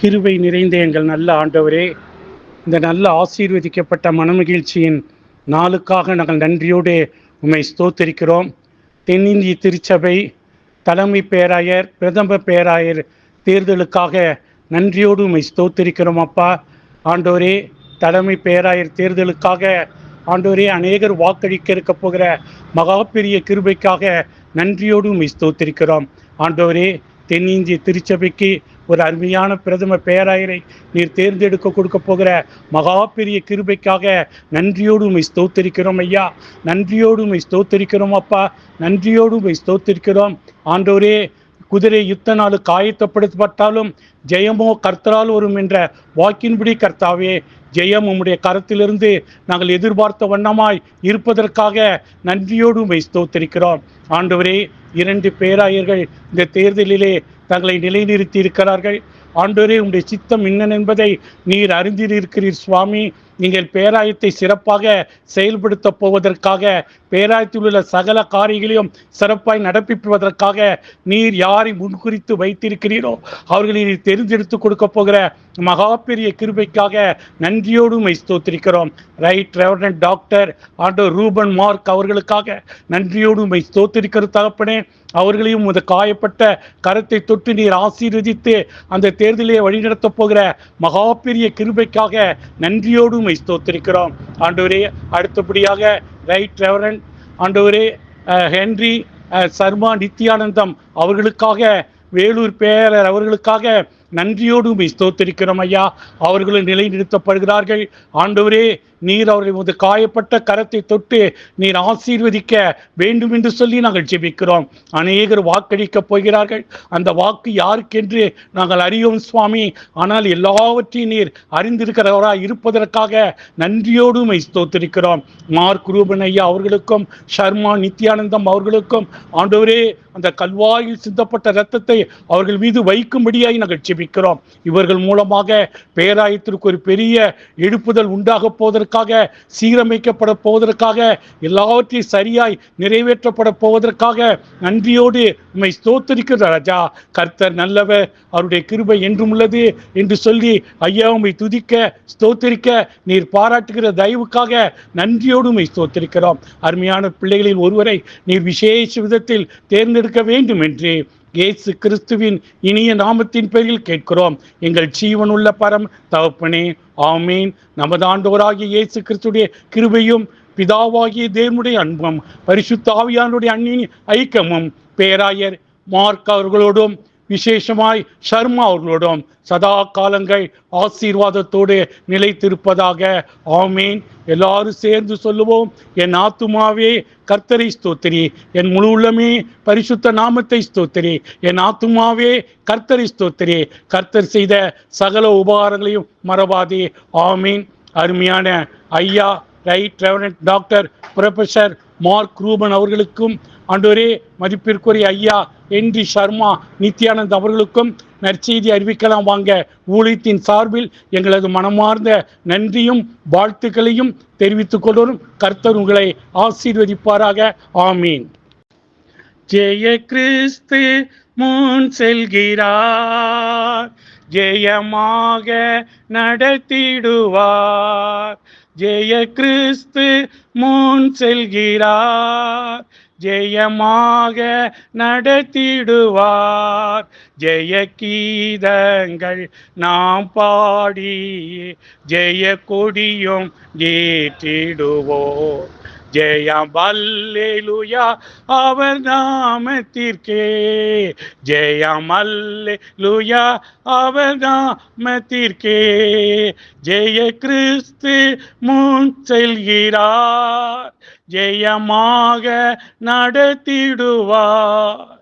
கிருபை நிறைந்த எங்கள் நல்ல ஆண்டவரே இந்த நல்ல ஆசீர்வதிக்கப்பட்ட மனமகிழ்ச்சியின் நாளுக்காக நாங்கள் நன்றியோடு உண்மை ஸ்தோத்திருக்கிறோம். தென்னிந்திய திருச்சபை தலைமை பேராயர் பிரதம பேராயர் தேர்தலுக்காக நன்றியோடு உண்மை ஸ்தோத்திருக்கிறோம் அப்பா. ஆண்டோரே தலைமை பேராயர் தேர்தலுக்காக ஆண்டோரே அநேகர் வாக்களிக்க இருக்க போகிற மகா பெரிய கிருபைக்காக நன்றியோடு உண்மை ஸ்தோத்திருக்கிறோம். ஆண்டோரே தென்னிந்திய திருச்சபைக்கு ஒரு அருமையான பிரதம பேராயரை நீர் தேர்ந்தெடுக்க கொடுக்க போகிற மகா பெரிய கிருபைக்காக நன்றியோடு உமை ஸ்தோத்திரிக்கிறோம் ஐயா. நன்றியோடு உமை ஸ்தோத்திரிக்கிறோம் அப்பா. நன்றியோடு உமை ஸ்தோத்திரிக்கிறோம். ஆண்டோரே குதிரை யுத்த நாள் காயத்தப்படுத்தப்பட்டாலும் ஜெயமோ கர்த்தரால் வரும் என்ற வாக்கின்படி கர்த்தாவே ஜெயம் உம்முடைய கரத்திலிருந்து நாங்கள் எதிர்பார்த்த வண்ணமாய் இருப்பதற்காக நன்றியோடு உம்மை ஸ்தோத்திரிக்கிறோம். ஆண்டவரே இரண்டு பேராயர்கள் இந்த தேர்தலிலே தங்களை நிலைநிறுத்தி இருக்கிறார்கள். ஆண்டோரே உடைய சித்தம் இன்னன் என்பதை நீர் அறிந்திருக்கிறீர் சுவாமி. நீங்கள் பேராயத்தை சிறப்பாக செயல்படுத்த போவதற்காக பேராயத்தில் உள்ள சகல காரியங்களையும் சிறப்பாய் நடப்பிப்பதற்காக நீர் யாரை முன்குறித்து வைத்திருக்கிறீரோ அவர்களை நீர் தெரிந்தெடுத்து கொடுக்க போகிற மகா பெரிய கிருபைக்காக நன்றியோடு மைஸ்தோத்திருக்கிறோம் right reverend doctor Anto Ruban Mark அவர்களுக்காக நன்றியோடு உம்மை தகப்பனே. அவர்களையும் உமது காயப்பட்ட கரத்தை தொட்டு நீர் ஆசீர்வதித்து அந்த தேர்தலை வழிநடத்தப் போகிற மகா பெரிய கிருபைக்காக நன்றியோடும் உம்மை ஸ்தோத்திருக்கிறோம். ஆண்டவரே அடுத்தபடியாக ரைட் ரெவரன் ஆண்டவரே ஹென்றி அஹ், சர்மா நித்யானந்தம் அவர்களுக்காக வேலூர் பேரர் அவர்களுக்காக நன்றியோடு உம்மை ஸ்தோத்திருக்கிறோம் ஐயா. அவர்களும் நிலைநிறுத்தப்படுகிறார்கள். ஆண்டவரே நீர் அவர்களை உமது காயப்பட்ட கரத்தை தொட்டு நீர் ஆசீர்வதிக்க வேண்டும் என்று சொல்லி நாங்கள் ஜெபிக்கிறோம். அநேகர் வாக்களிக்கப் போகிறார்கள். அந்த வாக்கு யாருக்கென்று நாங்கள் அறியோம் சுவாமி. ஆனால் எல்லாவற்றையும் நீர் அறிந்திருக்கிறவராக இருப்பதற்காக நன்றியோடு உம்மை ஸ்தோத்திருக்கிறோம். மார்க் ரூபன் ஐயா அவர்களுக்கும் ஷர்மா நித்யானந்தம் அவர்களுக்கும் ஆண்டவரே அந்த கல்வாயில் சிந்தப்பட்ட ரத்தத்தை அவர்கள் மீது வைக்கும்படியாய் நாங்கள் ஜெபிக்கிறோம். இவர்கள் மூலமாக பேராயத்திற்கு ஒரு பெரிய எழுப்புதல் உண்டாக போவதற்காக சீரமைக்கப்பட போவதற்காக எல்லாவற்றையும் சரியாய் நிறைவேற்றப்பட போவதற்காக நன்றியோடு உம்மை ஸ்தோத்தரிக்கிற ராஜா கர்த்தர் நல்லவர் அவருடைய கிருபை என்றும் உள்ளது என்று சொல்லி ஐயா உண்மை துதிக்க ஸ்தோத்தரிக்க நீர் பாராட்டுகிற தயவுக்காக நன்றியோடு உண்மை ஸ்தோத்தரிக்கிறோம். அருமையான பிள்ளைகளில் ஒருவரை நீர் விசேஷ விதத்தில் தேர்ந்தெடுக்க வேண்டும் என்று இயேசு கிறிஸ்துவின் இனிய நாமத்தின் பேரில் கேட்கிறோம். எங்கள் ஜீவனுள்ள பரம் தகப்பனே ஆமீன். நமது ஆண்டோராகிய இயேசு கிறிஸ்துடைய கிருபையும் பிதாவாகிய தேவனுடைய அன்பும் பரிசுத்த ஆவியானுடைய அன்னின் ஐக்கியமும் பேராயர் மார்க் அவர்களோடும் விசேஷமாய் சர்மா அவர்களோடும் சதா காலங்கள் ஆசீர்வாதத்தோடு நிலைத்திருப்பதாக ஆமீன். எல்லாரும் சேர்ந்து சொல்லுவோம் என் ஆத்துமாவே கர்த்தரை ஸ்தோத்திரி. என் முழு உள்ளமே பரிசுத்த நாமத்தை ஸ்தோத்திரி. என் ஆத்துமாவே கர்த்தரை ஸ்தோத்திரி. கர்த்தர் செய்த சகல உபகாரங்களையும் மறவாதே. ஆமீன். அருமையான ஐயா right reverend doctor professor Mark Ruban அவர்களுக்கும் ஆண்டோரே மதிப்பிற்குரிய ஐயா என் டி சர்மா நித்யானந்த் அவர்களுக்கும் நற்செய்தி அறிவிக்கலாம் வாங்க. ஊழியத்தின் சார்பில் எங்களது மனமார்ந்த நன்றியும் வாழ்த்துக்களையும் தெரிவித்துக் கொள்வோம் கர்த்தர் உங்களை ஆசீர்வதிப்பாராக. ஆமீன். ஜெய கிறிஸ்து முன் செல்கிறார். ஜெயமாக நடத்திடுவார். ஜெய கிறிஸ்து முன் செல்கிறார். ஜெயமாக நடத்திடுவார். ஜெய கீதங்கள் நாம் பாடி ஜெய கொடியும் ஏற்றிடுவோம். ஜெயம் அல்லேலுயா அவர் நாமத்திற்கே. ஜெயம் அல்லேலுயா அவர் நாமத்திற்கே. ஜெய கிறிஸ்து முன் செல்கிறார். ஜெயமாக நடத்திடுவார்.